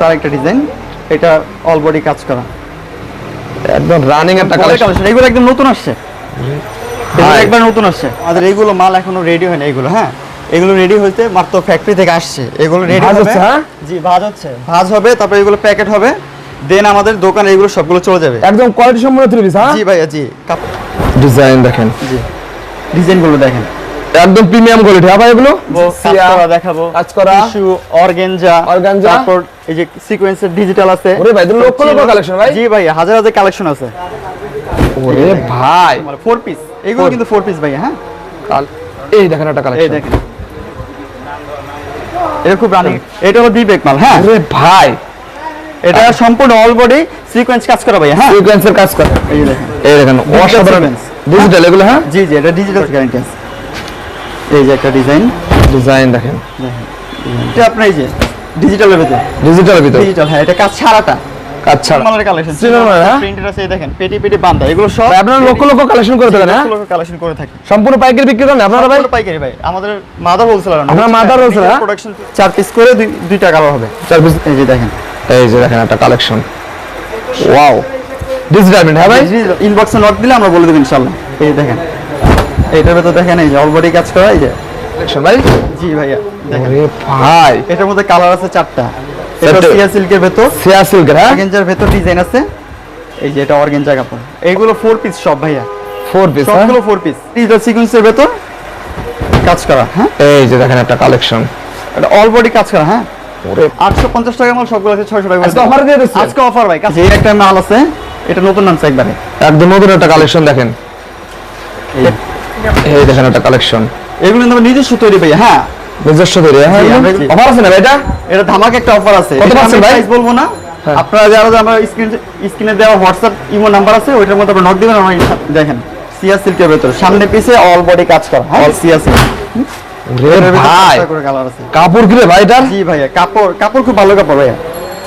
তার একটা ডিজাইন এটা অল বডি কাজ করা। একদম রানিং একটা কালেকশন এগুলো একদম নতুন আসছে। ভাই। একবার নতুন আসছে। আমাদের এইগুলো মাল এখনও রেডি হয় না এগুলো হ্যাঁ? এগুলো রেডি হইতে মাত্র ফ্যাক্টরি থেকে আসছে। এগুলো রেডি হবে। হচ্ছে, হ্যাঁ? জি ভাজ হচ্ছে। ভাজ হবে তারপর এগুলো প্যাকেট হবে। দেন আমাদের দোকানে এগুলো সবগুলো চলে যাবে। একদম কোয়ালিটি সম্পূর্ণ থ্রি পিস হ্যাঁ? জি ভাইয়া জি। ডিজাইন দেখেন। জি। ডিজাইনগুলো দেখেন। একদম প্রিমিয়াম কোয়ালিটি। হ্যাঁ ভাই এগুলো? কাজ সিয়া, দেখাবো। কাজ করা। Tissue organza Organza। তারপর এই যে সিকোয়েন্সের ডিজিটাল আছে। ওরে ভাই, লক্ষ লক্ষ collection ভাই। জি ভাই হাজার হাজার কালেকশন আছে। ওরে ভাই। ফোর পিস এগুলো কিন্তু ফোর পিস ভাই হ্যাঁ? কাল এই দেখেন একটা কালেকশন এই দেখেন। এটা খুব রানিং এটা হলো বিবেক মাল হ্যাঁ? ওরে ভাই। এটা সম্পূর্ণ অল বডি সিকোয়েন্স কাজ করা ভাই হ্যাঁ? সিকোয়েন্সের কাজ করা। এই দেখেন। এই দেখেন অসাধারণ। ডিজিটাল এগুলো হ্যাঁ? জি জি এটা ডিজিটাল গ্যারান্টি আছে এই যে একটা ডিজাইন। ডিজাইন দেখেন। এটা আপনার এই যে ডিজিটালের ভিতরে। ডিজিটালের ভিতর। ডিজিটাল হ্যাঁ এটা কাজ ছাড়াটা। কাজ ছাড়া। মালের কালেকশন হ্যাঁ? প্রিন্টেড আছে এই দেখেন পেটি পেটি বান্ধা এগুলো সব আপনারা লক্ষ লক্ষ কালেকশন করে থাকেন হ্যাঁ? কালেকশন করে থাকি। সম্পূর্ণ পাইকারি বিক্রি করেন আপনারা ভাই? পাইকারি ভাই। আমাদের মাদার হোলসেলার আপনার mother wholesaler, হ্যাঁ? প্রোডাকশন চার পিস করে দুই কালার হবে। চার piece। এই যে দেখেন। এই যে দেখেন একটা কালেকশন ওয়াও ডিজিটাল হ্যাঁ ভাই? ইনবক্সে নক দিলে আমরা বলে দেব ইনশাআল্লাহ। এই দেখেন। এইটার ভেতর দেখেন এই যে অলরেডি কাজ করা এই যে। কালেকশন ভাই? জি ভাইয়া দেখেন। ওরে ভাই এটার মধ্যে কালার আছে চারটা। এটা সিয়া সিল্কের ভেতর। সিয়া সিল্কের হ্যাঁ? অর্গেঞ্জার ভেতর ডিজাইন আছে। এই যে এটা অর্গেঞ্জা কাপড়। এইগুলো ফোর পিস সব ভাইয়া। ফোর পিস হ্যাঁ? সবগুলো ফোর পিস ডিজিটাল সিকোয়েন্সের ভেতর কাজ করা হ্যাঁ? এই যে দেখেন একটা কালেকশন এটা অল বডি কাজ করা হ্যাঁ? ওরে আটশো পঞ্চাশ টাকা মাল সবগুলো আছে ছয়শো টাকা আজকে offer দিয়ে দিচ্ছেন? আজকে অফার ভাই একটা মাল আছে। এটা নতুন নামছে একবারে। একদম নতুন একটা কালেকশন দেখেন। এই- দেখেন একটা কালেকশন এগুলো কিন্তু নিজস্ব তৈরি ভাই হ্যাঁ। নিজস্ব তৈরি হ্যাঁ। অফার আছে না এটা? এটা ধামাক একটা অফার আছে। কত আমি ভাই? price বলব না। হ্যাঁ। আপনারা যারা আমার স্ক্রিন স্ক্রিনে দেওয়া হোয়াটসঅ্যাপ ইমো নাম্বার আছে ওইটার মধ্যে আপনারা নক দিবেন আমার দেখেন সিয়া সিল্কের ভেতর। সামনে পিছে অল বডি কাজ করা অল সিয়া সিল্ক ভাই করে কালার আছে। কাপড় কি রে ভাই এটার? জি ভাইয়া কাপড় কাপড় খুব ভালো কাপড় ভাইয়া।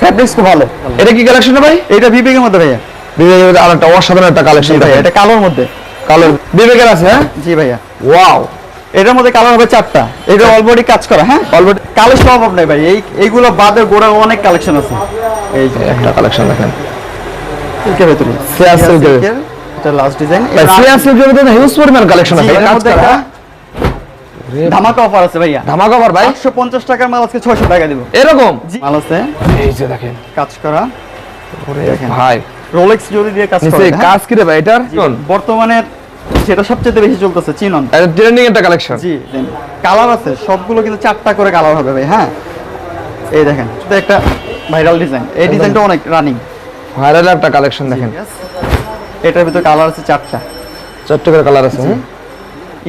ফ্যাব্রিক্স খুব ভালো। এটা কি কালেকশন ভাই? এটা বিবেকের মধ্যে ভাইয়া। বিবেকের আর একটা অসাধারণ একটা কালেকশন ভাইয়া এটা কালোর মধ্যে। কালো। বিবেকের আছে হ্যাঁ? জি ভাইয়া। ওয়াও। এটার মধ্যে কালার হবে চারটা। এটা অলরেডি কাজ করা হ্যাঁ? অলরেডি কালেকশন অভাব নাই ভাই। এই এইগুলো বাদে গোড়া অনেক কালেকশন আছে। এই যে একটা কালেকশন দেখেন। সিল্কের ভেতরে। সিয়া সিল্কের। সিল্কের। এটা লাস্ট ডিজাইন ভাই সিয়া সিল্কের ভিতরে হিউজ পরিমাণ কালেকশন আছে। কাজ করা। ধামাকা অফার আছে ভাইয়া। ধামাকা অফার ভাই। একশো পঞ্চাশ টাকার মাল আজকে ছয়শো টাকা দিব। এরকম? মাল আছে। এই যে দেখেন কাজ করা। দেখেন ভাই। রোলেক্স জুয়েলারি দিয়ে কাজ করা হ্যাঁ? কাজ কি রে ভাই এটার? বর্তমানে যেটা সবচেয়ে বেশি চলতেছে চিনন। ট্রেন্ডিং একটা কালেকশন জি কালার আছে সবগুলো কিন্তু চারটা করে কালার হবে ভাই হ্যাঁ? এই দেখেন শুধু একটা ভাইরাল ডিজাইন এই ডিজাইনটা অনেক রানিং ভাইরাল একটা কালেকশন দেখেন। এটার ভিতরে কালার আছে চারটা। চারটে করে কালার আছে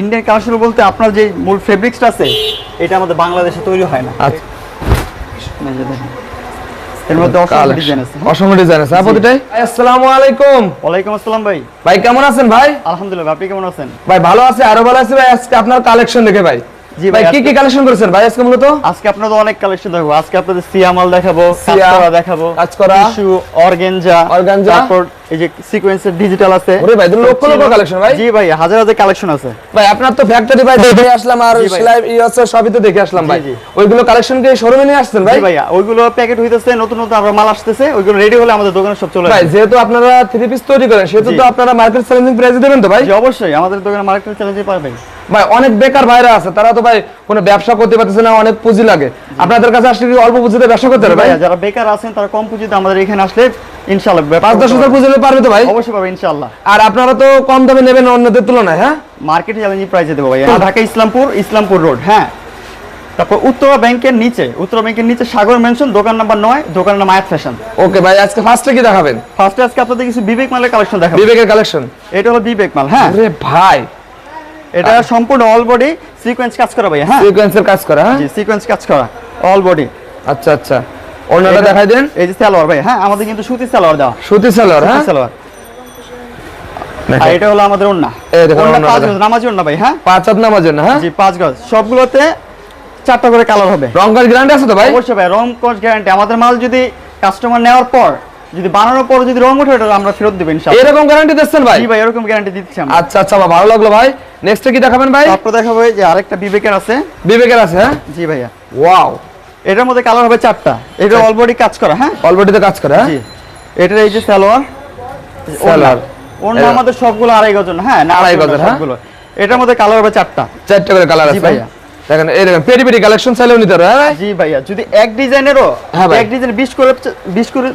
ইন্ডিয়ান কালেকশন বলতে আপনার যে মূল ফেব্রিক্সটা আছে এটা আমাদের বাংলাদেশে তৈরি হয় না। আচ্ছা। দেখেন। এর মধ্যে অসংখ্য ডিজাইন আছে অসংখ্য ডিজাইন আছে। হ্যাঁ, আসসালামু আলাইকুম ওয়ালাইকুম আসসালাম ভাই। ভাই কেমন আছেন ভাই? আলহামদুলিল্লাহ আপনি কেমন আছেন? ভাই ভালো আছে আরও ভালো আছে ভাই। আজকে আপনার কালেকশন দেখে ভাই। জি ভাই ভাই, কি কি কালেকশন করেছেন ভাই আজকে মূলত? আজকে আপনাদের অনেক কালেকশন দেখাবো। আজকে আপনাদের সিয়ামাল দেখাবো কাজ সিয়া, করা দেখাবো কাজ করা, টিস্যু অর্গানজা organza, তারপর এই যে সিকোয়েন্সের ডিজিটাল আছে। ওরে ভাই, লক্ষ লক্ষ collection ভাই। জি ভাই হাজার হাজার কালেকশন আছে। ভাই আপনার তো ফ্যাক্টরি ভাই দেখে আসলাম আর সেলাই ই আছে সবই তো দেখে আসলাম ভাই। ওইগুলো কালেকশন কি শোরুমে নিয়ে আসছেন ভাই? জি ভাইয়া ওইগুলো প্যাকেট হইতেছে নতুন নতুন আবার মাল আসতেছে ওইগুলো রেডি হলে আমাদের দোকানে সব চলে ভাই যেহেতু আপনারা থ্রি পিস তৈরি করেন সেহেতু তো আপনারা মার্কেট চ্যালেঞ্জিং প্রাইসে দেবেন তো ভাই? জি অবশ্যই আমাদের দোকানে মার্কেট চ্যালেঞ্জে পাবে ভাই অনেক বেকার ভাইরা আছে তারা তো ভাই কোনো ব্যবসা করতে পারতেছে না অনেক পুঁজি লাগে। আপনাদের কাছে আসলে অল্প পুঁজিতে ব্যবসা করতে পারবে ভাই? যারা বেকার আছেন তারা কম পুঁজিতে আমাদের এখানে আসলে ইনশাআল্লাহ পাঁচ দশ হাজার পুঁজি পারবে তো ভাই? অবশ্যই ইনশাআল্লাহ। আর আপনারা তো কম দামে নেবেন অন্যদের তুলনায় হ্যাঁ? মার্কেট চ্যালেঞ্জিং প্রাইসে দেবো ভাইয়া। ঢাকা ইসলামপুর ইসলামপুর রোড হ্যাঁ? তারপর উত্তরা ব্যাংকের নিচে উত্তরা ব্যাংকের নিচে সাগর মেনশন দোকান নাম্বার নয় দোকানের নাম আয়াত ফ্যাশন ওকে ভাই আজকে ফার্স্টে কি দেখাবেন? ফার্স্টে আজকে আপনাদের কিছু বিবেক মালের কালেকশন দেখাবো। বিবেকের কালেকশন এটা হলো বিবেক মাল হ্যাঁ? আরে ভাই এটা সম্পূর্ণ অল বডি সিকোয়েন্স কাজ করা ভাই হ্যাঁ? সিকোয়েন্সের কাজ করা হ্যাঁ? জি সিকোয়েন্স কাজ করা অল বডি আচ্ছা আচ্ছা। অন্যটা দেখাই দেন। এই যে সালোয়ার ভাই হ্যাঁ আমাদের কিন্তু সুতি সালোয়ার দেওয়া। সুতি সালোয়ার হ্যাঁ? সালোয়ার। আর এটা হলো আমাদের ওন্না এই দেখুন ওন্না পাঁচ। গজ নামাজি ওন্না ভাই হ্যাঁ? পাঁচ হাত নামার জন্য হ্যাঁ? জি পাঁচ গজ। সবগুলোতে চারটা করে কালার হবে। রং কাজ গ্যারান্টি আছে তো ভাই? অবশ্যই ভাই রং কোচ গ্যারান্টি আমাদের মাল যদি কাস্টমার নেওয়ার পর যদি বানানোর পর যদি রং ওঠে আমরা ফেরত দেবো ইনশাআল্লাহ। এরকম গ্যারান্টি দিচ্ছেন ভাই? জি ভাই এরকম গ্যারান্টি দিচ্ছি আমরা। আচ্ছা আচ্ছা ভালো লাগল ভাই। নেক্সটে কি দেখাবেন ভাই? তারপর দেখাবো যে আরেকটা বিবেকের আছে। বিবেকের আছে হ্যাঁ? জি ভাইয়া। ওয়াও এটার মধ্যে কালার হবে চারটা। এটা অলরেডি কাজ করা হ্যাঁ? অলরেডি কাজ করে হ্যাঁ? জি। এটার এই যে সালোয়ার সালোয়ার। অন্য আমাদের সবগুলো আড়াই গজন হ্যাঁ? না আড়াই গজের, হ্যাঁ? সবগুলো। এটার মধ্যে কালার হবে চারটা। চারটা করে কালার আছে ভাইয়া। দেখেন এই দেখেন পেরি পেরি কালেকশন চাইলেও নিতে পারবে হ্যাঁ জি ভাইয়া। যদি এক ডিজাইনেরও হ্যাঁ ভাই। এক ডিজাইন 20 করে 20 করে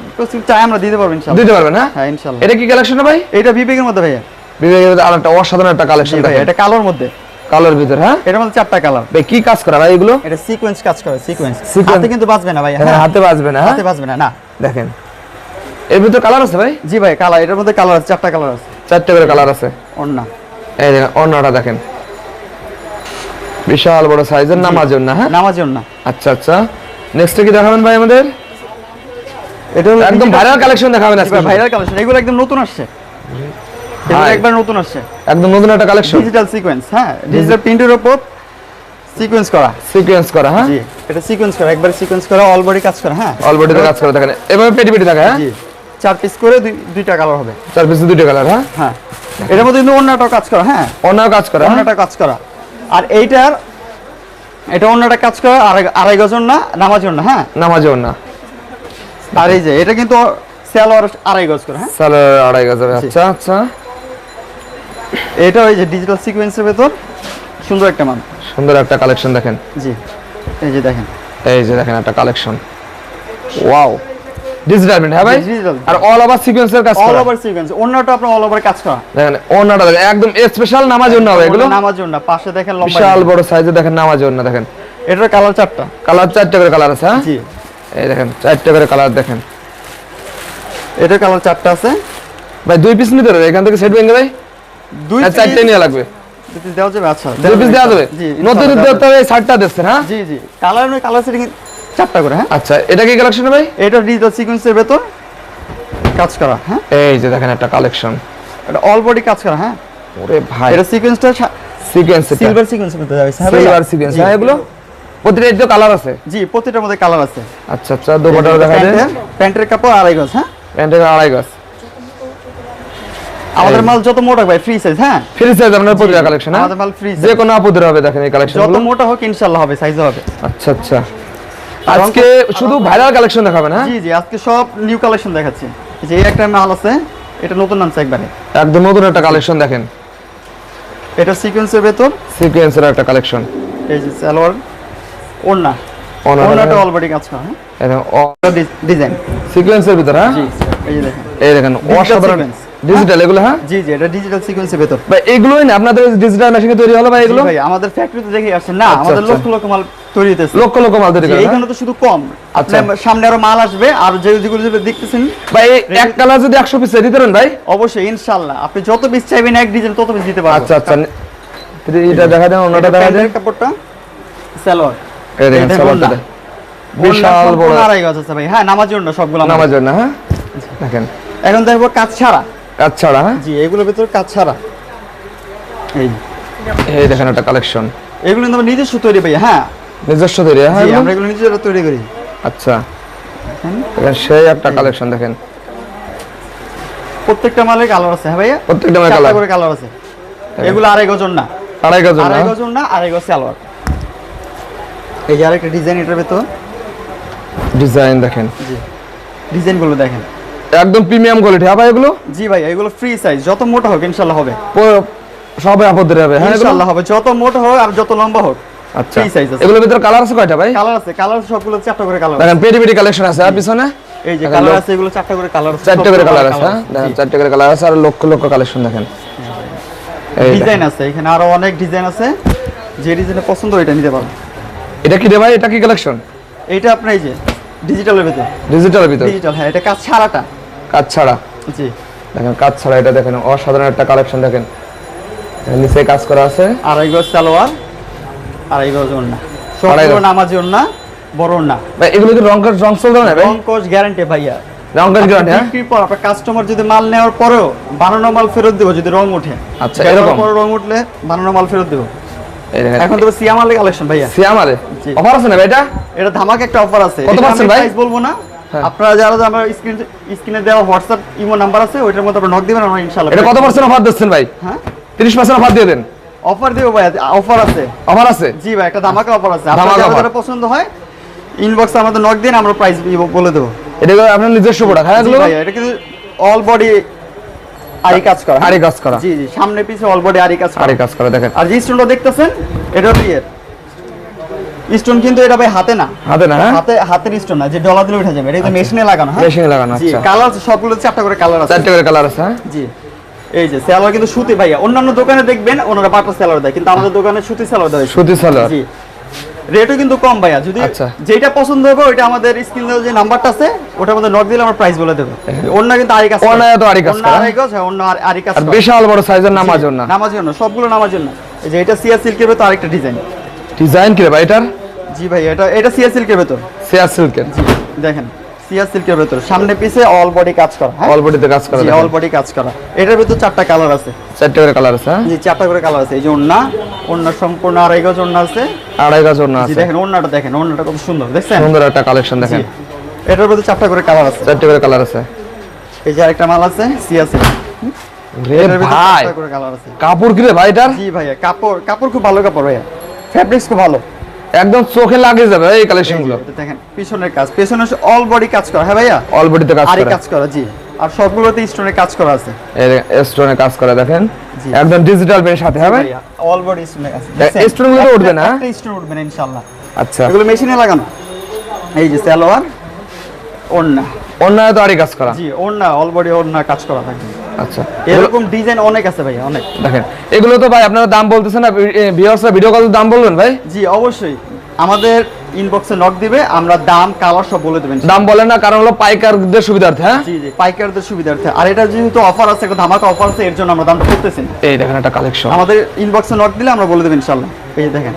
চাই আমরা দিতে পারব ইনশাআল্লাহ। দিতে পারবেন হ্যাঁ? হ্যাঁ ইনশাআল্লাহ। এটা কি কালেকশন ভাই? এটা বিবেকের মধ্যে ভাইয়া। বিবেকের মধ্যে আরেকটা অসাধারণ একটা কালেকশন এটা কালোর মধ্যে। কালার ভিতর হ্যাঁ? এটার মধ্যে চারটা কালার ভাই কি কাজ করা ভাই এগুলো? এটা সিকোয়েন্স কাজ করে সিকোয়েন্স হাতে কিন্তু বাজবে না ভাইয়া হ্যাঁ, হাতে বাজবে না হাতে বাজবে না না। দেখেন। এর ভিতর কালার আছে ভাই? জি ভাই কালার এটার মধ্যে কালার আছে চারটা কালার আছে। চারটে করে কালার আছে। অন্য এই দেখেন অন্যটা দেখেন। বিশাল বড় সাইজের নামার জন্য হ্যাঁ? নামাজের না আচ্ছা আচ্ছা। নেক্সট কি দেখাবেন ভাই আমাদের? এটা একদম ভাইরাল কালেকশন দেখাবেন আজকে। ভাইরাল কালেকশন এগুলো একদম নতুন আসছে। একবার নতুন আসছে। একদম নতুন একটা কালেকশন ডিজিটাল সিকোয়েন্স হ্যাঁ? ডিজিটাল প্রিন্টের উপর সিকোয়েন্স করা। সিকোয়েন্স করা হ্যাঁ? জি এটা সিকোয়েন্স করা একবার সিকোয়েন্স করা অল বডি কাজ করা হ্যাঁ? অলরেডি কাজ করে দেখেন। এভাবে পেটি পেটি থাকে হ্যাঁ? জি চার পিস করে দুইটা কালার হবে। চার পিস দুটো কালার হ্যাঁ? হ্যাঁ। এটার মধ্যে কিন্তু অন্যটাও কাজ করা হ্যাঁ? অন্য কাজ করা হ্যাঁ? অন্যটা কাজ করা। আর এইটার এটা অন্যটা কাজ করা আড়াই আড়াই গজন না নামাজন না হ্যাঁ? নামাজও না। আর এই যে এটা কিন্তু সেলোয়ার আড়াই গজ করে হ্যাঁ? সালোয়ার আড়াই গজ আচ্ছা আচ্ছা। এটা ওই যে ডিজিটাল সিকোয়েন্সের ভেতর সুন্দর একটা মান। সুন্দর একটা কালেকশন দেখেন। জি এই যে দেখেন। এই যে দেখেন একটা কালেকশন ওয়াও ডিজিটাল প্রিন্ট হ্যাঁ ভাই। আর অল ওভার সিকোয়েন্সের কাজ অল ওভার সিকোয়েন্স অন্যটা আপনার অল ওভার কাজ করা। দেখেন অন্যটা দেখেন একদম স্পেশাল নামাজ জন্য হবে এগুলো। নামাজন না পাশে দেখেন লম্বা বিশাল বড় সাইজে দেখেন নামাজ জন্য দেখেন। এটার কালার চারটা। কালার চারটে করে কালার আছে হ্যাঁ? জি। এই দেখেন চারটে করে কালার দেখেন। এটার কালার চারটা আছে। ভাই দুই পিস নিতে হবে এখান থেকে সেট ভেঙে ভাই দুই চারটে নিয়ে লাগবে। দেওয়া যাবে আচ্ছা। দুই পিস দেওয়া যাবে? নতুন ইনশাআল্লাহ দিতে শার্টটা দিচ্ছেন হ্যাঁ? জি জি। কালার নয় কালার সেটিং চারটা করে হ্যাঁ? আচ্ছা এটা কি কালেকশন ভাই? এটা ডিজিটাল সিকোয়েন্সের ভেতর কাজ করা হ্যাঁ? এই যে দেখেন একটা কালেকশন এটা অল বডি কাজ করা হ্যাঁ? ওরে ভাই। এটা সিকোয়েন্সটা সিকোয়েন্স সিলভার সিকোয়েন্সের মধ্যে যাবে সিলভার সিকোয়েন্স এগুলো? প্রতিটা তো কালার আছে? জি প্রতিটার মধ্যে কালার আছে। আচ্ছা আচ্ছা দুপাটাও দেখা যায় প্যান্টের- প্যান্টের কাপড় আড়াই গজ হ্যাঁ? প্যান্টের আড়াই গজ। আমাদের মাল যত মোটা ভাই ফ্রি সাইজ হ্যাঁ? ফ্রি সাইজ আপনার প্রতিটা কালেকশন হ্যাঁ? আমাদের মাল ফ্রি যে কোনো আপুদের হবে দেখেন এই কালেকশন যত মোটা হোক ইনশাআল্লাহ হবে সাইজ হবে। আচ্ছা আচ্ছা। আজকে শুধু ভাইরাল কালেকশন দেখাবেন হ্যাঁ? জি জি আজকে সব নিউ কালেকশন দেখাচ্ছি। এই যে এই একটা মাল আছে এটা নতুন নামছে একবারে। একদম নতুন একটা কালেকশন দেখেন। এটা সিকোয়েন্সের ভেতর। সিকোয়েন্সের একটা কালেকশন এই যে সালোয়ার ওড়না। ওড়নাটা। অলরেডি কাজ করা হ্যাঁ? ডিজাইন সিকোয়েন্সের ভিতর হ্যাঁ? জি এই দেখেন। এই দেখেন অসাধারণ। ডিজিটাল এগুলো হ্যাঁ? জি জি এটা ডিজিটাল সিকোয়েন্সের ভেতর। ভাই এগুলোই না আপনাদের ডিজিটাল মেশিনে তৈরি হলো ভাই এগুলো? ভাই আমাদের ফ্যাক্টরিতে দেখে আসছে না আচ্ছা, আমাদের আচ্ছা। লক্ষ লক্ষ মাল তৈরি হইতেছে। লক্ষ লক্ষ মাল তৈরি করে? এইখানে তো শুধু কম। আচ্ছা। সামনে আরও মাল আসবে আর যে যেগুলো দেখতেছেন। ভাই এক কালার যদি একশো পিস দিতে পারেন ভাই? অবশ্যই ইনশাআল্লাহ আপনি যত পিস চাইবেন এক ডিজাইন তত পিস দিতে পারব আচ্ছা আচ্ছা। এটা দেখা দেন অন্যটা দেখা দেন। কাপড়টা সালোয়ার। এই দেখেন সালোয়ারটা বিশাল বড়। আড়াই গজ আছে ভাই। হ্যাঁ নামাজ জন্য সবগুলো নামার জন্য হ্যাঁ? দেখেন। এখন দেখব কাজ ছাড়া। কাজ ছাড়া হ্যাঁ? জি এগুলোর ভিতর কাজ ছাড়া এই এই দেখেন একটা কালেকশন এগুলো কিন্তু নিজস্ব তৈরি ভাই হ্যাঁ? নিজস্ব তৈরি হ্যাঁ? আমরা এগুলো নিজেরা তৈরি করি। আচ্ছা। দেখেন। সেই একটা কালেকশন দেখেন। প্রত্যেকটা মালের কালার আছে হ্যাঁ ভাইয়া? প্রত্যেকটা মালের colour। করে কালার আছে। এগুলো আড়াই গজন না। আড়াই গজ না? আড়াই গজন না আড়াই গজ সালোয়ার। এই যে আরেকটা ডিজাইন এটার ভেতর। ডিজাইন দেখেন। জি। ডিজাইনগুলো দেখেন। একদম প্রিমিয়াম কোয়ালিটি। হ্যাঁ ভাই এগুলো? জি ভাই এগুলো ফ্রি সাইজ যত মোটা হোক ইনশাল্লাহ হবে। পুরো সবাই আপদের হবে হ্যাঁ এগুলো? ইনশাল্লাহ হবে যত মোটা হোক আর যত লম্বা হোক আচ্ছা। free size আছে। এগুলোর ভিতরে কালার আছে কয়টা ভাই? কালার আছে কালার সবগুলো চারটা করে কালার দেখেন পেটি পেটি কালেকশন আছে আর পিছনে? এই যে কালার আছে এগুলো চারটা করে কালার আছে চারটে করে কালার আছে হ্যাঁ? দেখেন। চারটে করে কালার আছে আর লক্ষ লক্ষ কালেকশন দেখেন। এই ডিজাইন আছে এখানে আরও অনেক ডিজাইন আছে। যে ডিজাইনে পছন্দ এটা নিতে পারবেন। এটা কি রে ভাই? এটা কি কালেকশন এটা আপনার এই যে ডিজিটালের ভেতর। ডিজিটাল ভিতর? ডিজিটাল হ্যাঁ এটা কাজ ছাড়াটা কাজ ছাড়া। জি। দেখেন কাজ ছাড়া এটা দেখেন অসাধারণ একটা কালেকশন দেখেন। নিচে কাজ করা আছে। আড়াই গজ সালোয়ার আড়াই গজ ওড়না। আড়াই নামাজি ওড়না বড় ওড়না। ভাই এগুলো কি রং কাজ রং চলতে না ভাই? রং কোচ গ্যারান্টি ভাইয়া। রং কাজ গ্যারান্টি হ্যাঁ? বিক্রির পর আপনার কাস্টমার যদি মাল নেওয়ার পরেও বানানো মাল ফেরত দেবো যদি রং ওঠে। আচ্ছা, এরকম? পরে রং উঠলে বানানো মাল ফেরত দেবো। এখন তো সিয়ামালের কালেকশন ভাইয়া। অফার আছে না ভাই এটা? এটা ধামাকা একটা অফার আছে। কত পার্সেন্ট ভাই? বলব না। আপনারা যারা যারা আমার স্ক্রিন স্ক্রিনে দেওয়া হোয়াটসঅ্যাপ ইমো নাম্বার আছে ওইটার মধ্যে আপনারা নক দিবেন আমরা ইনশাআল্লাহ। এটা কত পার্সেন্ট অফার দিচ্ছেন ভাই? হ্যাঁ। তিরিশ পার্সেন্ট অফার দিয়ে দেন। অফার দেবো ভাই অফার আছে। অফার আছে? জি ভাই একটা ধামাকা অফার আছে। যারা পছন্দ হয় ইনবক্সে আমাদের নক দিন আমরা প্রাইস বলে দেবো। এটা আপনার নিজস্ব প্রোডাক্ট হ্যাঁ জি ভাইয়া এটা কিন্তু অল বডি আরি কাজ করা। হ্যাঁ? আরি কাজ করা। জি জি সামনে পিছে অল বডি আরি কাজ করা। আরে কাজ করা দেখেন। আর যে স্টোনটা দেখতেছেন এটা বিয়ের স্টোন কিন্তু এটা ভাই হাতে না। হাতে না হ্যাঁ? হাতে হাতের স্টোন না যে ডলার দিলে উঠে যাবে। এটা কিন্তু মেশিনে লাগানো হ্যাঁ? মেশিনে লাগানো জি আচ্ছা। কালার সবগুলো চারটা করে কালার আছে। চারটে করে কালার আছে হ্যাঁ? জি। এই যে সেলার কিন্তু সুতি ভাইয়া। অন্যান্য দোকানে দেখবেন ওনারা বাটার সেলার দেয় কিন্তু আমাদের দোকানে সুতি সেলার দেয়। সুতি সালোয়ার জি। রেটও কিন্তু কম ভাইয়া। যদি আচ্ছা। যেটা পছন্দ হবে ওইটা আমাদের স্ক্রিনে যে নাম্বারটা আছে ওটার মধ্যে নক দিলে আমরা প্রাইস বলে দেবো। অন্য কিন্তু আরি কাজ করা। তো আরি কাজ অন্য। আরি কাজ অন্য আর- কাজ বিশাল বড় সাইজের নামাজ জি, না। নামাজের জন্য সবগুলো নামাজ জন্য। এই যে এটা সিয়া সিল্কের ভেতর আরেকটা ডিজাইন ডিজাইন কি ভাই এটার? জি ভাই এটা এটা সিয়া সিল্কের ভেতর। সিয়ার সিল্কের। জি দেখেন সিয়া সিল্কের ভেতর। সামনে পিছে অল বডি কাজ করা হ্যাঁ? অল বডিতে কাজ করা জি অল বডি কাজ করা। এটার ভেতর চারটা কালার আছে। চারটে করে কালার আছে হ্যাঁ? জি চারটা করে কালার আছে। এই যে ওন্না ওন্না সম্পূর্ণ আড়াই গজ ওন্না আছে। আড়াই গাছ ওড়না জি আছে। দেখেন ওন্নাটা দেখেন ওন্নাটা কত সুন্দর দেখছেন? সুন্দর একটা কালেকশন দেখেন। এটার ভেতর চারটা করে কালার আছে। চারটে করে কালার আছে। এই যে আরেকটা মাল আছে সিয়া সিল্ক। রে ভাই কাপড় কি রে ভাই এটার? জি ভাইয়া কাপড় কাপড় খুব ভালো কাপড় ভাইয়া। ফ্যাব্রিক্স খুব ভালো। একদম চোখে লাগে যাবে এই কালেকশনগুলো। দেখেন পিছনের কাজ পিছনে অল বডি কাজ করা হ্যাঁ ভাইয়া? অল বডিতে কাজ আরি করা। কাজ করা জি। আর সবগুলোতে স্টোনের কাজ করা আছে। স্টোনে কাজ করা দেখেন। একদম ডিজিটাল পেন সাথে হবে অল বডি স্টোনের এই স্টোনগুলো উঠবে না? একটা স্টোন উঠবে না ইনশাআল্লাহ। আচ্ছা। এগুলো মেশিনে লাগানো। এই যে সালোয়ার ওন্না অন্যায় তো আরি কাজ করা। জি ওন্না অল বডি ওন্না কাজ করা থাকে। আচ্ছা। এরকম ডিজাইন অনেক আছে ভাইয়া অনেক। দেখেন এগুলো তো ভাই আপনারা দাম বলতেছেন না ভিউয়ার্সরা ভিডিও কল দাম বলবেন ভাই? জি অবশ্যই। আমাদের ইনবক্সে নক দিবে আমরা দাম কালার সব বলে দেবেন। দাম বলেন না কারণ হলো পাইকারদের সুবিধার্থে হ্যাঁ? জি জি পাইকারদের সুবিধার্থে। আর এটা যেহেতু অফার আছে একটা ধামাকা অফার আছে এর জন্য আমরা দামটা করতেছি এই দেখেন একটা কালেকশন আমাদের ইনবক্সে নক দিলে আমরা বলে দেবো ইনশাল্লাহ এই দেখেন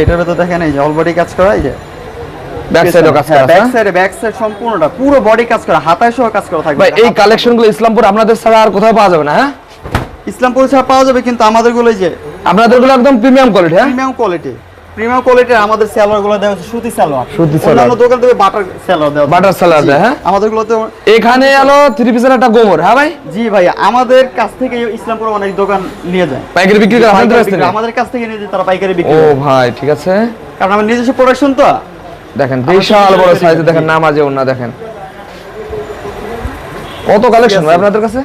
এইটার ভেতর দেখেন এই যে অলবডি কাজ করা এই যে ব্যাক সাইডও কাজ করা ব্যাক সাইডে ব্যাক সাইড সম্পূর্ণটা পুরো বডি কাজ করা হাতায় সহ কাজ করা থাকবে। ভাই এই কালেকশন ইসলামপুর আপনাদের ছাড়া আর কোথাও পাওয়া যাবে না হ্যাঁ? ইসলামপুর ছাড়া পাওয়া যাবে কিন্তু আমাদেরগুলো যে আপনাদেরগুলো একদম প্রিমিয়াম কোয়ালিটি হ্যাঁ? প্রিমিয়াম কোয়ালিটি প্রিমিয়াম কোয়ালিটির আমাদের সালোয়ারগুলো দেওয়া হচ্ছে সুতি সালোয়ার। সুতি সালোয়ার। অন্যান্য দোকান থেকে বাটার সালোয়ার দেওয়া Butter সালোয়ার দেয়, হ্যাঁ? আমাদের গুলোতে এখানে এলো থ্রি পিসের একটা গোমর হ্যাঁ ভাই? জি ভাই আমাদের কাছ থেকে ইসলামপুর অনেক দোকান নিয়ে যায়। পাইকারি বিক্রি করে আমাদের কাছ থেকে নিয়ে যায় তারা পাইকারি বিক্রি ও ভাই ঠিক আছে। কারণ আমার নিজস্ব প্রোডাকশন তো। দেখেন বিশাল বড় সাইজে দেখেন। নামাজে ওনা দেখেন। কত কালেকশন ভাই আপনাদের কাছে?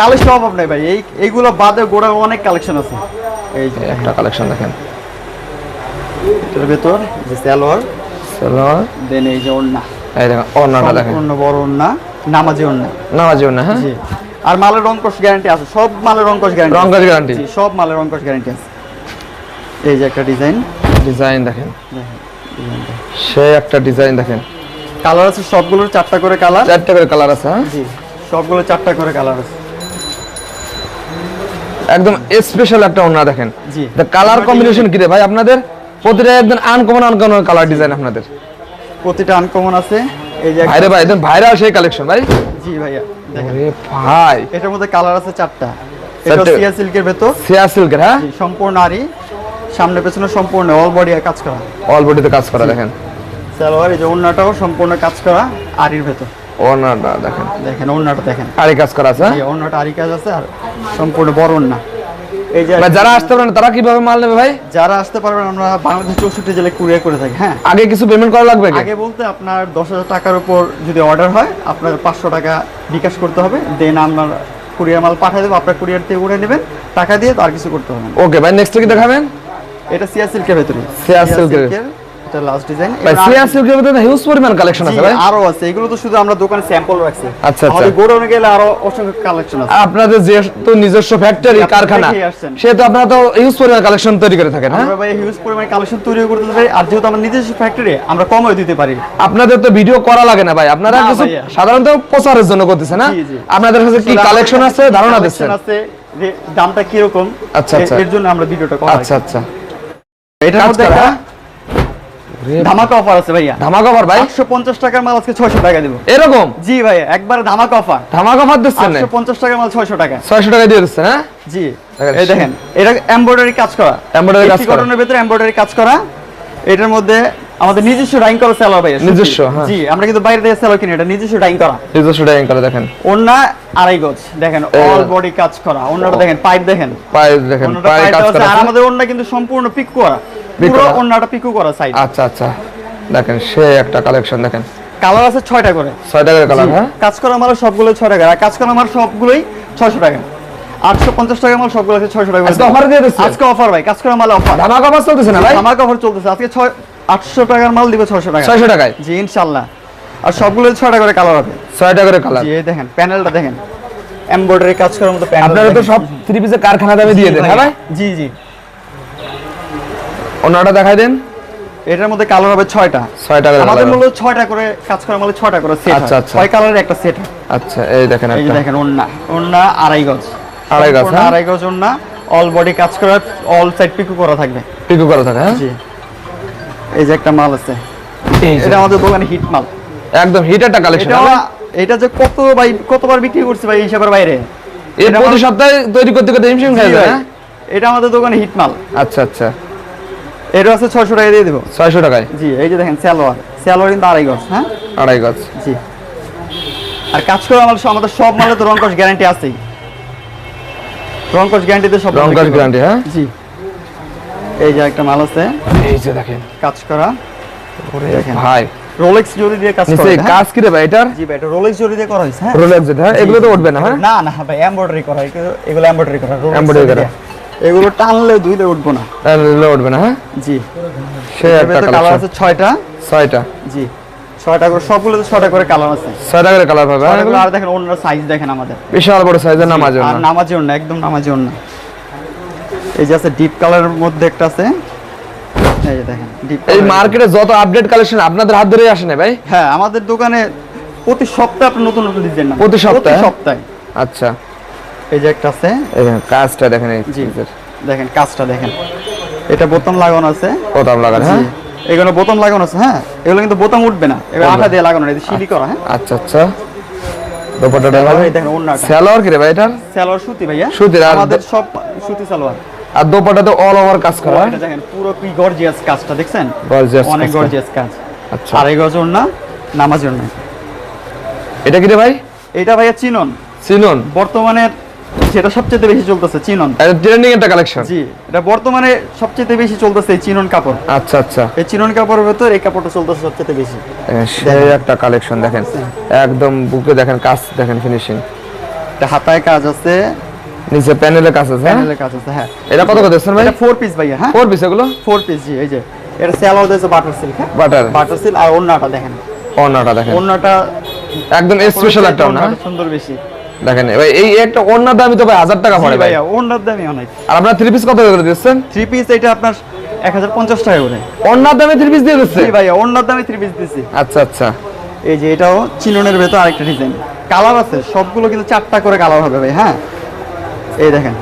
কালেকশন অভাব নাই ভাই এই এইগুলো বাদে গোড়া অনেক কালেকশন আছে। এই যে একটা কালেকশন দেখেন। এটার ভেতর যে সালোয়ার চলো দেন এই যে ওন্না এই দেখেন ওনাটা দেখেন। সম্পূর্ণ বড় ওন্না নামাজি ওন্না নামাজে ওনা হ্যাঁ? জি। আর মালের রং কস গ্যারান্টি আছে সব মালের রং কস গ্যারান্টি রং কাজ গ্যারান্টি জি সব মালের রং কস গ্যারান্টি আছে। এই যে একটা ডিজাইন ডিজাইন দেখেন। দেখেন। সে একটা ডিজাইন দেখেন। কালার আছে সবগুলোর চারটা করে কালার চারটে করে কালার আছে হ্যাঁ? জি সবগুলো চারটা করে কালার আছে। একদম স্পেশাল একটা ওনা দেখেন। জি। কালার কম্বিনেশন কি রে ভাই আপনাদের? প্রতিটা একদম আনকমন আনকমন কালার ডিজাইন আপনাদের। প্রতিটা আনকমন আছে। এই যে ভাইরে ভাই একদম ভাইরাল সেই কালেকশন ভাই। জি ভাইয়া দেখেন। আরে ভাই। এটার মধ্যে কালার আছে চারটা। এটা সিয়া সিল্কের ভেতর। সিয়া সিল্কের হ্যাঁ? সম্পূর্ণ আরি সামনে পেছনে সম্পূর্ণ অল বডি কাজ করা। অল বডিতে কাজ করা দেখেন। সালোয়ার এই যে ওন্নাটাও সম্পূর্ণ কাজ করা আরির ভেতর। ওনাটা দেখেন। দেখেন ওন্নাটা দেখেন। আরে কাজ করা আছে হ্যাঁ? এই ওন্নাটা আরি কাজ আছে আর সম্পূর্ণ বড় ওন্না এই যে যারা আসতে পারেন তারা কীভাবে মাল নেবে ভাই? যারা আসতে পারবেন আমরা বাংলাদেশ চৌষট্টি জেলায় কুরিয়ার করে থাকি হ্যাঁ? আগে কিছু পেমেন্ট করা লাগবে আগে বলতে আপনার দশ হাজার টাকার উপর যদি অর্ডার হয় আপনার পাঁচশো টাকা বিকাশ করতে হবে। দেন আপনার কুরিয়ার মাল পাঠিয়ে দেবো আপনার কুরিয়ার থেকে উড়ে নেবেন। টাকা দিয়ে তো আর কিছু করতে হবে না। ওকে ভাই নেক্সট কি দেখাবেন? এটা সিয়া সিল্কের ভেতরে। সিয়া সিল্কের। এটা লাস্ট ডিজাইন সিয়া সিল্কের ভিতরে হিউজ পরিমাণ কালেকশন আছে ভাই। আরও আছে। এগুলো তো শুধু আমরা দোকানে স্যাম্পল রাখছি। আচ্ছা। আমাদের গোডাউনে গেলে আরও অসংখ্য কালেকশন আছে। আপনাদের যেহেতু নিজস্ব ফ্যাক্টরি কারখানা সেহেতু আপনারা তো হিউজ পরিমাণ কালেকশন তৈরি করে থাকেন হ্যাঁ? আমরা ভাই হিউজ পরিমাণে কালেকশন তৈরি করতে পারি। আর যেহেতু আমার নিজস্ব ফ্যাক্টরি আমরা কমও দিতে পারি। আপনাদের তো ভিডিও করা লাগে না ভাই। আপনারা কিছু সাধারণত প্রচারের জন্য করতেছেন না জি। আপনাদের কাছে কি কালেকশন আছে ধারণা দিচ্ছেন? আছে যে দামটা কি রকম আচ্ছা, আচ্ছা। এর জন্য আমরা ভিডিওটা করা আচ্ছা আচ্ছা। এটার মধ্যে একটা? ধামাকা অফার আছে ভাইয়া। ধামাকা অফার ভাই? একশো পঞ্চাশ টাকার মাল আজকে ছয়শো টাকা দিব। এরকম? জি ভাই একবার ধামাকা অফার ধামাকা অফার দিচ্ছেন টাকার মাল ছয়শো টাকা। ছয়শো টাকা দিয়ে দিচ্ছেন হ্যাঁ? জি। দেখেন, এই দেখেন এটা এমব্রয়ডারি কাজ করা। Embroidery কাজ করা। কটনের ভিতরে এমব্রয়ডারি কাজ করা। এটার মধ্যে আমাদের নিজস্ব ডাইং করা সেলার ভাই নিজস্ব, হ্যাঁ। জি আমরা কিন্তু বাইরে থেকে সেলার কিনি এটা নিজস্ব ডাইং করা। নিজস্ব ডাইং করে দেখেন। ওন্না আড়াই গজ দেখেন অল বডি কাজ করা। ওন্নাটা দেখেন পাইপ দেখেন। পায়ে দেখেন পাইপ কাজ করা। আর আমাদের ওন্না কিন্তু সম্পূর্ণ পিক করা। পুরো করা। ওন্নাটা পিকু করা সাইড আচ্ছা আচ্ছা। দেখেন সে একটা কালেকশন দেখেন। কালার আছে ছয়টা করে। ছয় টাকার কালার হ্যাঁ? কাজ করা মাল সবগুলো ছয় টাকা আর কাজ করা মাল সবগুলোই ছয়শো টাকা। আটশো পঞ্চাশ টাকা মাল সবগুলো আছে ছয়শো টাকা আজকে offer দিয়ে দিচ্ছে? আজকে অফার ভাই। কাজ করা মাল অফার ধামাকা অফার চলতেছে না ভাই? আমার অফার চলতেছে। আজকে ছয় আটশো টাকার মাল দিবে ছয়শো টাকা ছয়শো টাকায়? জি ইনশাল্লাহ। আর সবগুলো ছয় টাকা করে কালার হবে। ছয় টাকার কালার জি দেখেন প্যানেলটা দেখেন। এমব্রয়ডারি কাজ করার মতো প্যানেল আপনারা তো সব থ্রি পিসের কারখানা দামে দিয়ে দেন হ্যাঁ ভাই? জি জি। অন্যটা দেখাই দেন। এটার মধ্যে কালার হবে ছয়টা। ছয় টাকার আমাদের কালার মূলত ছয়টা করে কাজ করা মালে ছয়টা করে সেট আচ্ছা, আচ্ছা। ছয় কালারের একটা সেট আচ্ছা এই দেখেন এই দেখেন ওন্না ওন্না আড়াই গজ। আড়াই গজ, হ্যাঁ? আড়াই গজ ওন্না অল বডি কাজ করা অল সাইড পিকু করা থাকবে। পিকু করা থাকে হ্যাঁ? জি। এই যে একটা মাল আছে। এটা আমাদের দোকানে হিট মাল। একদম হিট একটা কালেকশন এটা এটা যে কত ভাই কতবার বিক্রি করছে ভাই এই হিসাবের বাইরে? এই এটা প্রতি সপ্তাহে তৈরি করতে করতে হিমশিম জি যায় হ্যাঁ? এটা আমাদের দোকানে হিট মাল। আচ্ছা আচ্ছা। এটা আছে ছয়শো টাকা দিয়ে দেবো। ছয়শো টাকায়? জি এই যে দেখেন সালোয়ার। সালোয়ার কিন্তু আড়াই গজ হ্যাঁ? আড়াই গজ। জি। আর কাজ করে আমার আমাদের সব মালে তো রংকশ গ্যারান্টি আছেই। রংকশ গ্যারান্টিতে সব মাল রংকাজ গ্যারান্টি হ্যাঁ? জি। এই যে একটা মাল আছে। এই যে দেখেন। কাজ করা। দেখেন। ভাই। রোলেক্স জরি দিয়ে কাজ করা হ্যাঁ? কাজ কি রে ভাই এটার? জি ভাই এটা রোলেক্স জরি দিয়ে করা হয়েছে হ্যাঁ? রোলেক্স হ্যাঁ? এগুলো তো উঠবে না হ্যাঁ? না না ভাই এমব্রয়ডারি করা এগুলো- এগুলো এমব্রয়ডারি করা করা। এগুলো টানলে ধুইলে উঠবো না। এগুলো উঠবে না হ্যাঁ? জি। সে একটা কালার আছে ছয়টা। ছয়টা। জি। ছয়টা করে সবগুলো ছয়টা করে কালার আছে। কালার পাবে হ্যাঁ? ছয়টা করে এগুলো? আর দেখেন অন্য সাইজ দেখেন আমাদের। বিশাল বড় সাইজের নামাজ আর নামাজি অন্য একদম নামাজি অন্য। এই যে আছে ডিপ কালারের মধ্যে একটা আছে। এই যে দেখেন ডিপ এই মার্কেটে যত আপডেট কালেকশন আপনাদের হাত ধরেই আসে না ভাই? হ্যাঁ আমাদের দোকানে প্রতি সপ্তাহে আপনি নতুন নতুন ডিজাইন না প্রতি সপ্তাহে? সপ্তাহে। আচ্ছা। এই যে একটা আছে। কাজটা দেখেন এই। দেখেন কাজটা দেখেন। এটা বোতাম লাগানো আছে। বোতাম লাগানো হ্যাঁ। এগুলো বোতাম লাগানো আছে হ্যাঁ? এগুলো কিন্তু বোতাম উঠবে না। এগুলো আঠা দিয়ে লাগানো এটা শিলি করা হ্যাঁ? আচ্ছা আচ্ছা। দোপাট্টাটা দেখেন অন্যটা স্যালোয়ার কি রে ভাই এটার? সালোয়ার সুতি ভাইয়া। আর- আমাদের সব সুতি সালোয়ার। আর দোপাট্টাতে অল ওভার কাজ করা। এটা দেখেন পুরো কি গর্জিয়াস কাজটা দেখছেন? Gorgeous অনেক গর্জিয়াস কাজ। আচ্ছা। আড়াই গজ না নামাজের না এটা কি রে ভাই? এটা ভাইয়া চিনন। চিনুন? বর্তমানে যেটা সবচেয়ে বেশি চলতেছে চিনন। এটা ট্রেন্ডিং একটা কালেকশন জি এটা বর্তমানে সবচেয়ে বেশি চলতেছে এই চিনন কাপড়। আচ্ছা আচ্ছা। এই চিনন কাপড়ের ভিতর এই কাপড়টা চলতেছে সবচেয়ে বেশি। সেই একটা কালেকশন দেখেন। একদম বুকে দেখেন কাজ দেখেন ফিনিশিং এটা হাতায় কাজ আছে নিচে প্যানেলে কাজ আছে হ্যাঁ? প্যানেলে কাজ আছে হ্যাঁ। এটা কত কত ভাই? এটা ফোর পিস ভাইয়া হ্যাঁ? ফোর পিস এগুলো? ফোর পিস জি এই যে। এটা স্যালাও দিয়েছে বাটার সিল্ক হ্যাঁ? বাটার বাটার সিল্ক আর অন্যটা দেখেন। অন্যটা দেখেন। অন্যটা একদম স্পেশাল একটা অন্যটা সুন্দর বেশি। দেখেন ভাই এই একটা ওড়নার দামই তো ভাই হাজার টাকা পড়ে ভাই। ওন্নার দামই অনেক। আর আপনার থ্রি পিস কত করে দিচ্ছেন? থ্রি পিস এটা আপনার এক হাজার পঞ্চাশ টাকা করে। ওড়নার দামে থ্রি পিস দিয়ে দিচ্ছে? জি ভাইয়া ওন্নার দামে থ্রি পিস দিছি। আচ্ছা আচ্ছা। এই যে এটাও চিননের ভেতর আরেকটা ডিজাইন কালার আছে সবগুলো কিন্তু চারটা করে কালার হবে ভাই হ্যাঁ? এই দেখেন।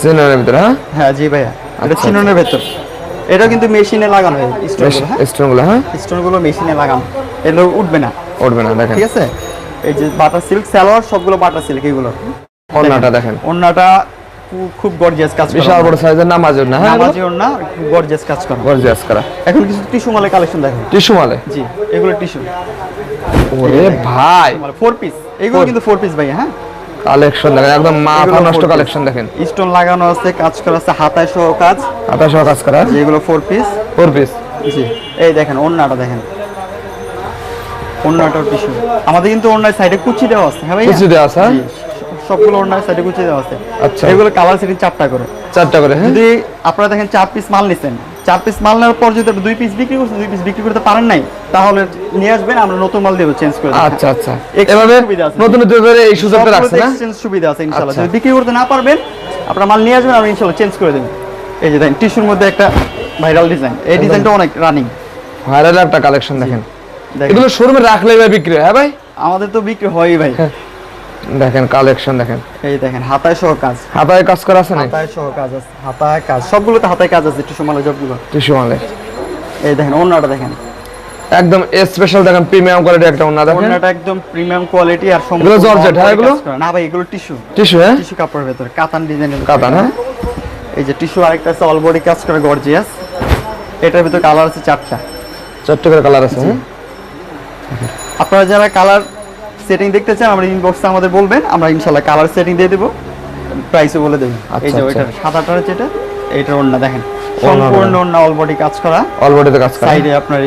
সিনের ভিতরে হ্যাঁ? হ্যাঁ জি ভাইয়া। এটা আচ্ছা, চিননের ভেতর। এটা কিন্তু মেশিনে লাগানো হয়? স্টোনগুলো হ্যাঁ? স্টোনগুলো হ্যাঁ মেশিনে লাগানো। এগুলো উঠবে না। উঠবে না দেখেন। ঠিক আছে? এই যে বাটার সিল্ক সালোয়ার সবগুলো বাটার সিল্ক এগুলো। ওড়নাটা দেখেন। ওন্নাটা খুব গর্জিয়াস কাজ করা। বিশাল বড় সাইজের নামাজ ওড়না হ্যাঁ? নামাজি ওন্না গর্জিয়াস কাজ করা। গর্জিয়াস করা। এখন কিছু টিস্যু মালে কালেকশন দেখেন। টিস্যু মালে? জি এগুলো টিস্যু ওরে ভাই! ফোর পিস এগুলো কিন্তু ফোর পিস ভাই হ্যাঁ? কালেকশন দেখেন একদম মাথা নষ্ট কালেকশন দেখেন। স্টোন লাগানো আছে কাজ করা আছে হাতায় সহ কাজ। আঠাশ কাজ করা। যেগুলো ফোর পিস ফোর পিস জি এই দেখেন ওন্নাটা দেখেন। ওন্নাটাও টিস্যু আমাদের কিন্তু ওন্নার সাইডে কুচি দেওয়া আছে হ্যাঁ ভাইয়া? কুচি দেওয়া আছে, হ্যাঁ? সবগুলো ওন্নার সাইডে কুচি দেওয়া আছে। আচ্ছা। এগুলো কালার সেটিং চারটা করে। চারটা করে হ্যাঁ? যদি আপনারা দেখেন চার পিস মাল নিছেন চার পিস মাল নেওয়ার পর যদি দুই পিস বিক্রি করছেন দুই পিস বিক্রি করতে পারেন নাই তাহলে নিয়ে আসবেন আমরা নতুন মাল দেবো চেঞ্জ করে আচ্ছা আচ্ছা। এভাবে নতুন নতুন করে এই সুযোগটা রাখছে না? exchange সুবিধা আছে ইনশাআল্লাহ। আচ্ছা। যদি বিক্রি করতে না পারবেন আপনারা মাল নিয়ে আসবেন আমরা ইনশাআল্লাহ চেঞ্জ করে দেবেন এই যে দেখেন টিস্যুর মধ্যে একটা ভাইরাল ডিজাইন এই ডিজাইনটা অনেক রানিং ভাইরাল একটা কালেকশন দেখেন। এগুলো শোরুমে রাখলে ভাই বিক্রি হয় হ্যাঁ ভাই? আমাদের তো বিক্রি হয়ই ভাই। দেখেন কালেকশন দেখেন। এই দেখেন হাতায় সহ কাজ। হাতায় কাজ করা আছে না হাতায় সহ কাজ আছে হাতায় কাজ। সবগুলোতে হাতায় কাজ আছে টিস্যু মালের সবগুলো। টিস্যু মালে এই দেখেন অন্যটা দেখেন। একদম স্পেশাল দেখেন প্রিমিয়াম কোয়ালিটি একটা ওড়না দেখেন। অন্যটা একদম প্রিমিয়াম কোয়ালিটি আর সম্পূর্ণ এগুলো জর্জেট, হ্যাঁ, এগুলো? না ভাই এগুলো টিস্যু। টিস্যু হ্যাঁ? টিস্যু কাপড়ের ভেতরে কাতান ডিজাইনের কাতান, হ্যাঁ? এই যে টিস্যু আরেকটা আছে অল বডি কাজ করে গর্জিয়াস এটার ভিতরে কালার আছে চারটা। চারটে করে কালার আছে হ্যাঁ? আপনারা যারা কালার সেটিং দেখতে চান আমরা ইনবক্সে আমাদের বলবেন আমরা ইনশাল্লাহ কালার সেটিং দিয়ে দেবো। প্রাইসও বলে দেবো। আচ্ছা, এই যে আচ্ছা। ওইটার সাদাটার যেটা এইটার ওন্না দেখেন। সম্পূর্ণ ওন্না অল বডি কাজ করা। অল বডিতে কাজ করা। সাইডে আপনার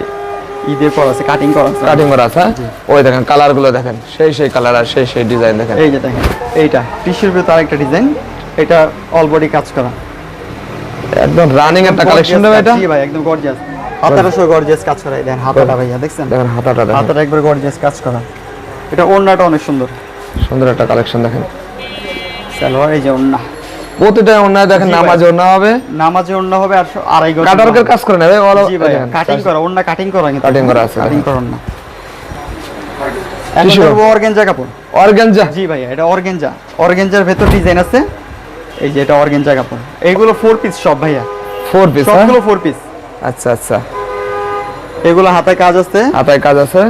ঈদের পর আছে কাটিং করা আছে। কাটিং করা আছে হ্যাঁ? ওই দেখেন কালারগুলো দেখেন সেই সেই কালার আর সেই সেই ডিজাইন দেখেন। এই যে দেখেন এইটা টিস্যুর ভিতরে আরেকটা ডিজাইন এটা অল বডি কাজ করা। একদম রানিং একটা কালেকশন দেবে এটা? জি ভাই একদম গর্জিয়াস গর্জিয়াস কাজ করা দেখেন হাতাটা ভাইয়া দেখছেন? দেখেন হাতাটা হাতাটা একবার গর্জিয়াস কাজ করা। এটা ওড়নাটা অনেক সুন্দর। সুন্দর একটা কালেকশন দেখেন। সালোয়ার এই যে ওড়না। প্রতিটা অন্যায় দেখেন নামাজে অন্য হবে। নামাজে ওড়না হবে আর আড়াই গজ কাটারকের কাজ করে জি ভাই কাটিং করা ওড়না কাটিং করা Cutting করা আছে, কাটিং করা না অর্গেনজা কাপড়। অর্গানজা জি ভাইয়া এটা অর্গেনজা অর্গেনজার ভেতর ডিজাইন আছে। এই যে এটা অর্গেনজা কাপড়। এইগুলো ফোর পিস সব ভাইয়া। ফোর পিস সবগুলো ফোর পিস আচ্ছা আচ্ছা। এগুলো হাতে কাজ আছে। হাতায় কাজ আছে।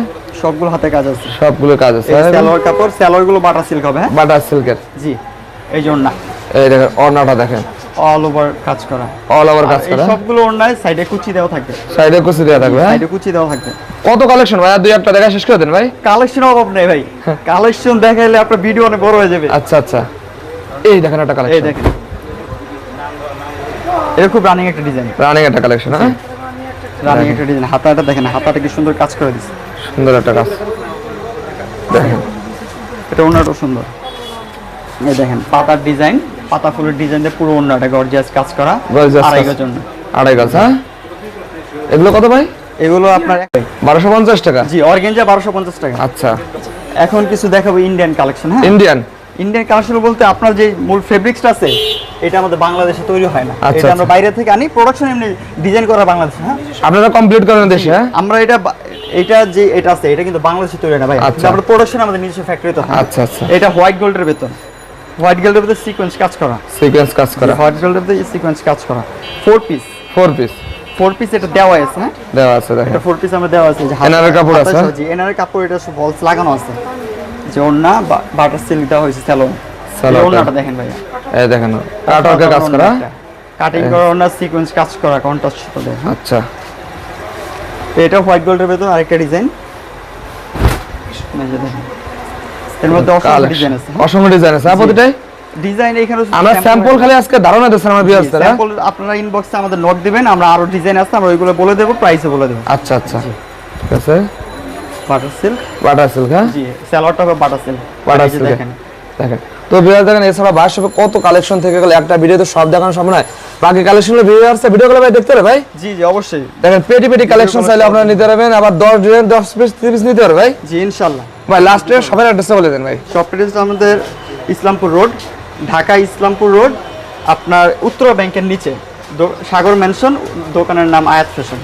সবগুলো হাতে কাজ আছে। সবগুলো কাজ আছে। সালোয়ার কাপড় সালোয়ারগুলো বাটা সিল্ক হবে হ্যাঁ? বাটার সিল্কের জি এই এই দেখেন অর্ণাটা দেখেন। অল ওভার কাজ করা। অল ওভার কাজ করা। সবগুলো ওড়নায় সাইডে কুচি দেওয়া থাকবে। সাইডে কুচি দেওয়া থাকবে হ্যাঁ? সাইডে কুচি দেওয়া থাকবে। কত কালেকশন ভাই? আর দুই একটা দেখা শেষ করে দেন ভাই। কালেকশন অভাব নেই ভাই। কালেকশন দেখাইলে আপনার ভিডিও অনেক বড় হয়ে যাবে। আচ্ছা আচ্ছা। এই দেখেন একটা এই দেখেন। এটা খুব রানিং একটা ডিজাইন রানিং একটা কালেকশন হ্যাঁ? রানিং একটা ডিজাইন হাতাটা দেখেন হাতাটা কি সুন্দর কাজ করে দিচ্ছে সুন্দর একটা কাজ দেখেন। এটা ওনাটাও সুন্দর। এই দেখেন পাতার ডিজাইন পাতা ফুলের ডিজাইন দিয়ে পুরো ওনাটা গর্জিয়াস কাজ করা। আড়াই কাজ। গজ আড়াই গাছ হ্যাঁ? এগুলো কত ভাই? এগুলো আপনার বারোশো পঞ্চাশ টাকা? জি বারোশো পঞ্চাশ টাকা। আচ্ছা। এখন কিছু দেখাবো ইন্ডিয়ান কালেকশন হ্যাঁ? ইন্ডিয়ান ইন্ডিয়ান কালেকশন বলতে আপনার যে মূল ফেব্রিক্সটা আছে এটা আমাদের বাংলাদেশে তৈরি হয় না। আচ্ছা, এটা আমরা আচ্ছা। বাইরে থেকে আনি প্রোডাকশন এমনি ডিজাইন করা বাংলাদেশে হ্যাঁ? আপনারা কমপ্লিট করেন দেশে হ্যাঁ? আমরা এটা এটা যে এটা আছে এটা কিন্তু বাংলাদেশে তৈরি না ভাই। আচ্ছা। আমরা প্রোডাকশন আমাদের নিজস্ব ফ্যাক্টরিতে হয়। আচ্ছা আচ্ছা। এটা হোয়াইট গোল্ডের বেতন। হোয়াইট গোল্ডের ভিতরে সিকোয়েন্স কাজ করা। সিকোয়েন্স কাজ করা। হোয়াইট গোল্ডের ভিতরে সিকোয়েন্স কাজ করা। Four piece four piece four piece এটা দেওয়া আছে হ্যাঁ? দেওয়া আছে দেখেন। এটা ফোর পিস আমরা দেওয়া আছে যে এনারের কাপড় আছে? হ্যাঁ? জি এনারের কাপড় এটা সব বলস লাগানো আছে। যে ওড়না বাটার সিল্ক দেওয়া হয়েছে স্যালোন। ওড়নাটা দেখেন ভাইয়া। এই দেখেন কাটওয়ার্কের কাজ করা। কাটিং করা ওড়না সিকোয়েন্স কাজ করা কন্ট্রাস্ট সাথে আচ্ছা। তো এটা হোয়াইট গোল্ডের ভেতর আরেকটা ডিজাইন। এর মধ্যে অসংখ্য ডিজাইন আছে। অসংখ্য ডিজাইন আছে। প্রতিটাই? ডিজাইন এখানে আমরা স্যাম্পল খালি আজকে ধারণা দিচ্ছেন আমার হ্যাঁ? স্যাম্পল আপনারা ইনবক্সে আমাদের নোট দিবেন আমরা আরও ডিজাইন আছে আমরা ওইগুলো বলে দেবো প্রাইসও বলে দেবো। আচ্ছা আচ্ছা। ঠিক আছে। বাটার সিল্ক বাটার সিল্ক হ্যাঁ? জি স্যালোয়ারটা হবে বাটার সিল্ক যে silk। দেখেন। দেখেন। তো বিয়ার দেখেন এছাড়া শপে কত কালেকশন থেকে গেলে একটা ভিডিওতে সব দেখানো সম্ভব নয়। বাকি কালেকশনগুলো ভিডিও আসছে ভিডিওগুলো ভাই দেখতে পারে ভাই? জি জি অবশ্যই। দেখেন পেটি পেটি কালেকশন চাইলে আপনারা নিতে পারবেন আবার দশ ডিজাইন দশ পিস তিরিশ নিতে পারবে ভাই। জি ইনশাল্লাহ। ভাই লাস্টে সবার অ্যাড্রেসটা বলে দেন ভাই। শপ অ্যাড্রেস আমাদের ইসলামপুর রোড ঢাকা ইসলামপুর রোড আপনার উত্তর ব্যাংকের নিচে সাগর ম্যানশন দোকানের নাম আয়াত ফ্যাশন